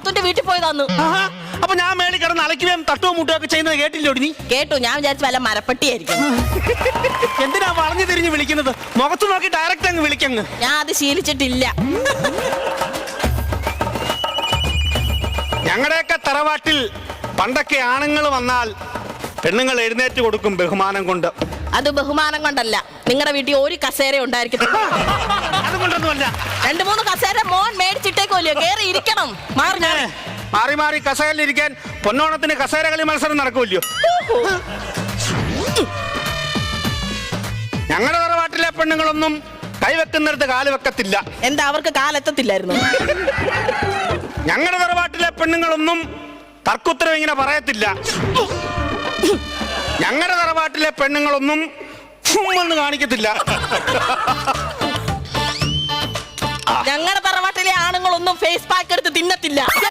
നാത്തുന്റെ വീട്ടിൽ പോയതാന്ന്. ആഹാ, അപ്പൊ ഞാൻ മേളിൽ കിടന്ന് അലക്കുകയും തട്ടുകയും മുട്ടുകയും ഒക്കെ ചെയ്യുന്നത് കേട്ടില്ലോടി നീ കേട്ടു ഞാൻ വിചാരിച്ചു വല്ല മരപ്പട്ടിയായിരിക്കും. എന്തിനാ വളഞ്ഞു തിരിഞ്ഞ് വിളിക്കുന്നത്? മുഖത്ത് നോക്കി ഡയറക്റ്റ് അങ്ങ് വിളിക്കങ്ങ്. ഞാൻ അത് ശീലിച്ചിട്ടില്ല. ഞങ്ങളുടെയൊക്കെ തറവാട്ടിൽ പണ്ടൊക്കെ ആണുങ്ങൾ വന്നാൽ പെണ്ണുങ്ങൾ എഴുന്നേറ്റ് കൊടുക്കും ബഹുമാനം കൊണ്ട്. അത് ബഹുമാനം കൊണ്ടല്ല. നിങ്ങളുടെ വീട്ടിൽ ഒരു കസേര ഉണ്ടായിരിക്കും അതുകൊണ്ടൊന്നുമല്ല. രണ്ടു മൂന്ന് കസേര മോൻ കേറി ഇരിക്കണം. മാറി ഞാൻ മാറി. മാറി കസേരയിലിരിക്കാൻ പൊന്നോണത്തിന് കസേര കളി മത്സരം നടക്കൂല്ലോ ഞങ്ങളുടെ തറവാട്ടിലെ പെണ്ണുങ്ങളൊന്നും കൈവെക്കുന്നിടത്ത് കാൽ വെക്കത്തില്ല. എന്താ അവർക്ക് കാലെത്തത്തില്ലായിരുന്നു ഞങ്ങളുടെ തറവാട്ടിലെ പെണ്ണുങ്ങളൊന്നും തർക്കുത്തരം ഇങ്ങനെ പറയത്തില്ല. ഞങ്ങളുടെ തറവാട്ടിലെ പെണ്ണുങ്ങളൊന്നും എന്ന് കാണിക്കത്തില്ല. ഞങ്ങളുടെ ഫേസ് പാക്ക് എടുത്ത് തിന്നത്തില്ല.